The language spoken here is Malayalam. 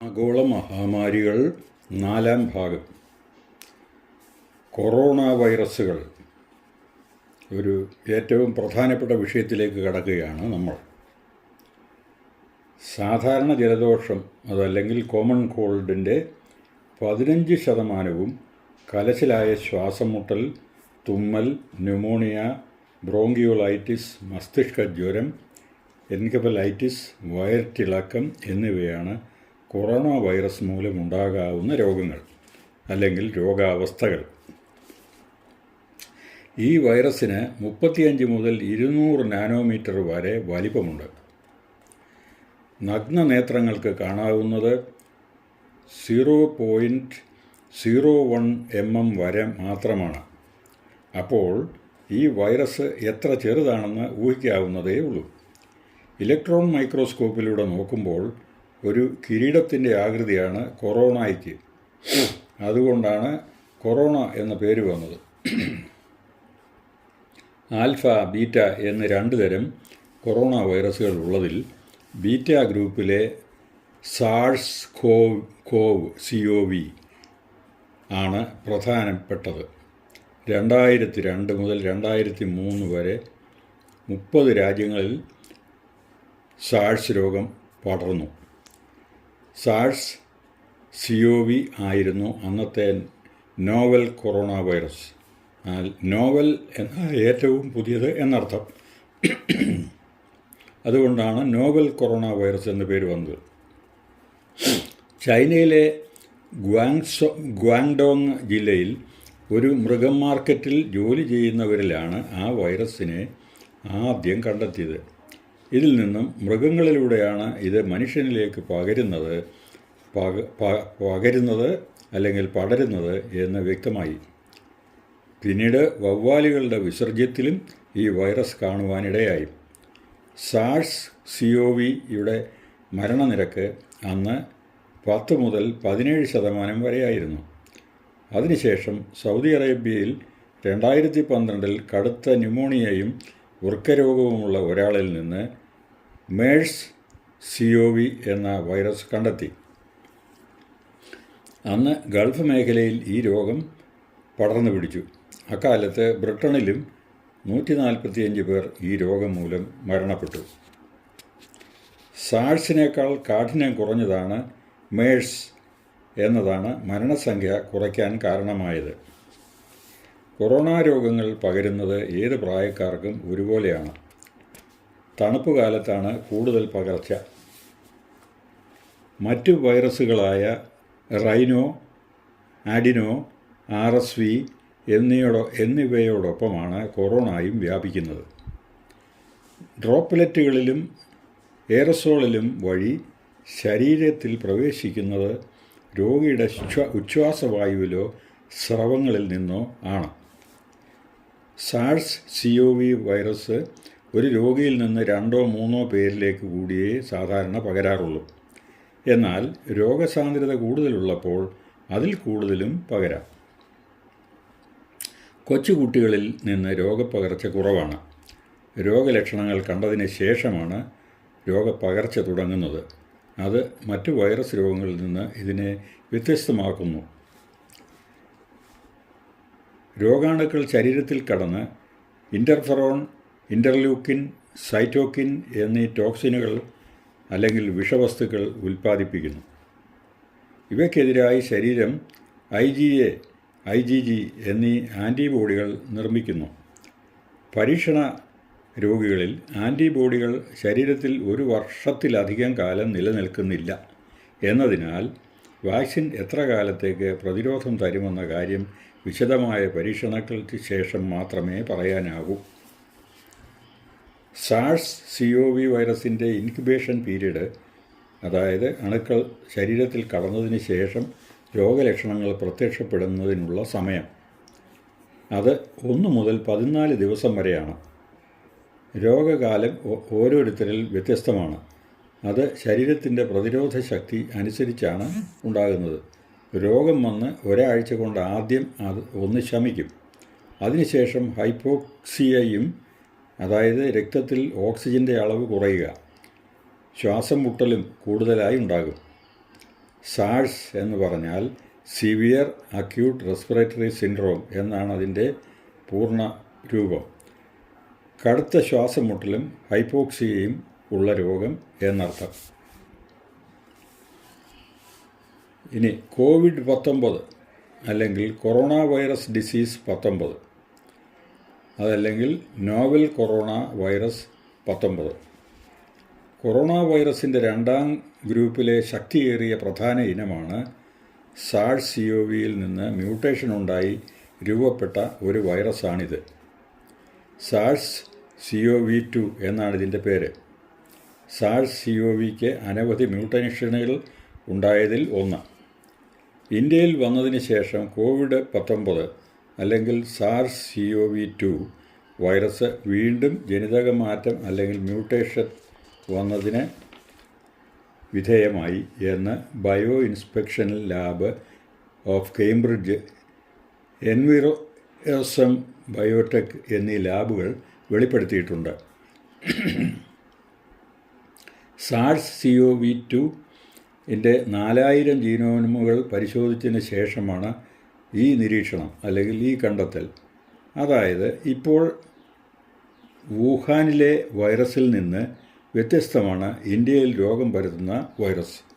ആഗോള മഹാമാരികൾ നാലാം ഭാഗം. കൊറോണ വൈറസുകൾ ഒരു ഏറ്റവും പ്രധാനപ്പെട്ട വിഷയത്തിലേക്ക് കടക്കുകയാണ് നമ്മൾ. സാധാരണ ജലദോഷം അതല്ലെങ്കിൽ കോമൺ കോൾഡിന്റെ പതിനഞ്ച് ശതമാനവും കലശലായ ശ്വാസം മുട്ടൽ തുമ്മൽ ന്യൂമോണിയ ബ്രോങ്കിയോളൈറ്റിസ് മസ്തിഷ്ക ജ്വരം വയർ തിളക്കം എന്നിവയാണ് കൊറോണ വൈറസ് മൂലമുണ്ടാകാവുന്ന രോഗങ്ങൾ അല്ലെങ്കിൽ രോഗാവസ്ഥകൾ. ഈ വൈറസിന് മുപ്പത്തിയഞ്ച് മുതൽ ഇരുന്നൂറ് നാനോമീറ്റർ വരെ വലിപ്പമുണ്ട്. നഗ്ന നേത്രങ്ങൾക്ക് കാണാവുന്നത് zero point zero one M M വരെ മാത്രമാണ്. അപ്പോൾ ഈ വൈറസ് എത്ര ചെറുതാണെന്ന് ഊഹിക്കാവുന്നതേ ഉള്ളൂ ഇലക്ട്രോൺ മൈക്രോസ്കോപ്പിലൂടെ നോക്കുമ്പോൾ ഒരു കിരീടത്തിന്റെ ആകൃതിയാണ് കൊറോണയ്ക്ക്. അതുകൊണ്ടാണ് കൊറോണ എന്ന പേര് വന്നത്. ആൽഫ ബീറ്റ എന്ന് രണ്ട് തരം കൊറോണ വൈറസുകൾ ഉള്ളതിൽ ബീറ്റ ഗ്രൂപ്പിലെ SARS CoV CoV C O V ആണ് പ്രധാനപ്പെട്ടത്. രണ്ടായിരത്തി രണ്ട് മുതൽ രണ്ടായിരത്തി മൂന്ന് വരെ മുപ്പത് രാജ്യങ്ങളിൽ സാഴ്സ് രോഗം പടർന്നു. സാഴ്സ് സി വി ആയിരുന്നു അന്നത്തെ നോവൽ കൊറോണ വൈറസ്. നോവൽ എന്ന ഏറ്റവും പുതിയത് എന്നർത്ഥം. അതുകൊണ്ടാണ് നോവൽ കൊറോണ വൈറസ് എന്ന പേര് വന്നത്. ചൈനയിലെ ഗ്വാങ്സോ ഗ്വാങ്ഡോങ് ജില്ലയിൽ ഒരു മൃഗം മാർക്കറ്റിൽ ജോലി ചെയ്യുന്നവരിലാണ് ആ വൈറസിനെ ആദ്യം കണ്ടെത്തിയത്. ഇതിൽ നിന്നും മൃഗങ്ങളിലൂടെയാണ് ഇത് മനുഷ്യനിലേക്ക് പകരുന്നത്. പക പകരുന്നത് അല്ലെങ്കിൽ പടരുന്നത് എന്ന് വ്യക്തമായി. പിന്നീട് വവ്വാലുകളുടെ വിസർജ്യത്തിലും ഈ വൈറസ് കാണുവാനിടയായി. സാഴ്സ് സി മരണനിരക്ക് അന്ന് പത്ത് മുതൽ പതിനേഴ് ശതമാനം വരെയായിരുന്നു. അതിനുശേഷം സൗദി അറേബ്യയിൽ രണ്ടായിരത്തി പന്ത്രണ്ടിൽ കടുത്ത ന്യൂമോണിയയും വൃക്കരോഗവുമുള്ള ഒരാളിൽ നിന്ന് മേഴ്സ് സി ഒ വി എന്ന വൈറസ് കണ്ടെത്തി. അന്ന് ഗൾഫ് മേഖലയിൽ ഈ രോഗം പടർന്നു പിടിച്ചു. അക്കാലത്ത് ബ്രിട്ടണിലും നൂറ്റി നാൽപ്പത്തിയഞ്ച് പേർ ഈ രോഗം മൂലം മരണപ്പെട്ടു. സാഴ്സിനേക്കാൾ കാഠിന്യം കുറഞ്ഞതാണ് മേഴ്സ് എന്നതാണ് മരണസംഖ്യ കുറയ്ക്കാൻ കാരണമായത്. കൊറോണ രോഗങ്ങൾ പകരുന്നത് ഏത് പ്രായക്കാർക്കും ഒരുപോലെയാണ്. തണുപ്പ് കാലത്താണ് കൂടുതൽ പകർച്ച. മറ്റു വൈറസുകളായ rhino adeno R S V എന്നിയോടോ എന്നിവയോടൊപ്പമാണ് കൊറോണയും വ്യാപിക്കുന്നത്. ഡ്രോപ്പ്ലെറ്റുകളിലും എയറസോളിലും വഴി ശരീരത്തിൽ പ്രവേശിക്കുന്നത് രോഗിയുടെ ഉച്ഛ്വാസവായുവിലോ സ്രവങ്ങളിൽ നിന്നോ ആണ്. സാഴ്സ് സി വി വൈറസ് ഒരു രോഗിയിൽ നിന്ന് രണ്ടോ മൂന്നോ പേരിലേക്ക് കൂടിയേ സാധാരണ പകരാറുള്ളൂ. എന്നാൽ രോഗസാന്ദ്രത കൂടുതലുള്ളപ്പോൾ അതിൽ കൂടുതലും പകരാം. കൊച്ചുകുട്ടികളിൽ നിന്ന് രോഗപ്പകർച്ച കുറവാണ്. രോഗലക്ഷണങ്ങൾ കണ്ടതിന് ശേഷമാണ് രോഗപ്പകർച്ച തുടങ്ങുന്നത്. അത് മറ്റു വൈറസ് രോഗങ്ങളിൽ നിന്ന് ഇതിനെ വ്യത്യസ്തമാക്കുന്നു. രോഗാണുക്കൾ ശരീരത്തിൽ കടന്ന് ഇന്റർഫെറോൺ ഇന്റർലൂക്കിൻ സൈറ്റോക്കിൻ എന്നീ ടോക്സിനുകൾ അല്ലെങ്കിൽ വിഷവസ്തുക്കൾ ഉൽപ്പാദിപ്പിക്കുന്നു. ഇവയ്ക്കെതിരായി ശരീരം I G A I G G എന്നീ ആന്റിബോഡികൾ നിർമ്മിക്കുന്നു. പരീക്ഷണ രോഗികളിൽ ആന്റിബോഡികൾ ശരീരത്തിൽ ഒരു വർഷത്തിലധികം കാലം നിലനിൽക്കുന്നില്ല എന്നതിനാൽ വാക്സിൻ എത്ര കാലത്തേക്ക് പ്രതിരോധം തരുമെന്ന കാര്യം വിശദമായ പരീക്ഷണങ്ങൾക്ക് ശേഷം മാത്രമേ പറയാനാകൂ. സാഴ്സ് സി ഒ വി വൈറസിന്റെ ഇൻക്യുബേഷൻ പീരീഡ് അതായത് അണുക്കൾ ശരീരത്തിൽ കടന്നതിന് ശേഷം രോഗലക്ഷണങ്ങൾ പ്രത്യക്ഷപ്പെടുന്നതിനുള്ള സമയം. അത് ഒന്ന് മുതൽ പതിനാല് ദിവസം വരെയാണ്. രോഗകാലം ഓരോരുത്തരിൽ വ്യത്യസ്തമാണ്. അത് ശരീരത്തിന്റെ പ്രതിരോധ ശക്തി അനുസരിച്ചാണ് ഉണ്ടാകുന്നത്. രോഗം വന്ന് ഒരാഴ്ച കൊണ്ട് ആദ്യം അത് ഒന്ന് ശമിക്കും. അതിനുശേഷം ഹൈപ്പോക്സിയയും അതായത് രക്തത്തിൽ ഓക്സിജന്റെ അളവ് കുറയുക. ശ്വാസം മുട്ടലും കൂടുതലായി ഉണ്ടാകും. സാഴ്സ് എന്ന് പറഞ്ഞാൽ സിവിയർ അക്യൂട്ട് റെസ്പിറേറ്ററി സിൻഡ്രോം എന്നാണ് അതിന്റെ പൂർണ രൂപം. കടുത്ത ശ്വാസം മുട്ടലും ഹൈപ്പോക്സിയയും ഉള്ള രോഗം എന്നർത്ഥം. ഇനി കോവിഡ് പത്തൊമ്പത് അല്ലെങ്കിൽ കൊറോണ വൈറസ് ഡിസീസ് പത്തൊമ്പത്. അതല്ലെങ്കിൽ നോവൽ കൊറോണ വൈറസ് പത്തൊമ്പത്. കൊറോണ വൈറസിന്റെ രണ്ടാം ഗ്രൂപ്പിലെ ശക്തിയേറിയ പ്രധാന ഇനമാണ് സാഴ് സി നിന്ന് മ്യൂട്ടേഷൻ ഉണ്ടായി രൂപപ്പെട്ട ഒരു വൈറസാണിത്. SARS C O V two എന്നാണ് ഇതിന്റെ പേര്. സാഴ്സ് സി ഒ വിക്ക് അനവധി മ്യൂട്ടേഷനുകൾ ഉണ്ടായതിൽ ഒന്ന്. ഇന്ത്യയിൽ വന്നതിന് ശേഷം കോവിഡ് പത്തൊമ്പത് അല്ലെങ്കിൽ SARS C O V two virus വീണ്ടും ജനിതക മാറ്റം അല്ലെങ്കിൽ മ്യൂട്ടേഷൻ വന്നതിന് വിധേയമായി എന്ന് bio inspection lab of Cambridge എൻവിറോസം biotech എന്നീ ലാബുകൾ വെളിപ്പെടുത്തിയിട്ടുണ്ട്. SARS C O V two ഇന്റെ നാലായിരം ജീനോമുകൾ പരിശോധിച്ചതിന് ശേഷമാണ് ഈ നിരീക്ഷണം അല്ലെങ്കിൽ ഈ കണ്ടെത്തൽ. അതായത് ഇപ്പോൾ വുഹാനിലെ വൈറസിൽ നിന്ന് വ്യത്യസ്തമാണ് ഇന്ത്യയിൽ രോഗം പരത്തുന്ന വൈറസ്.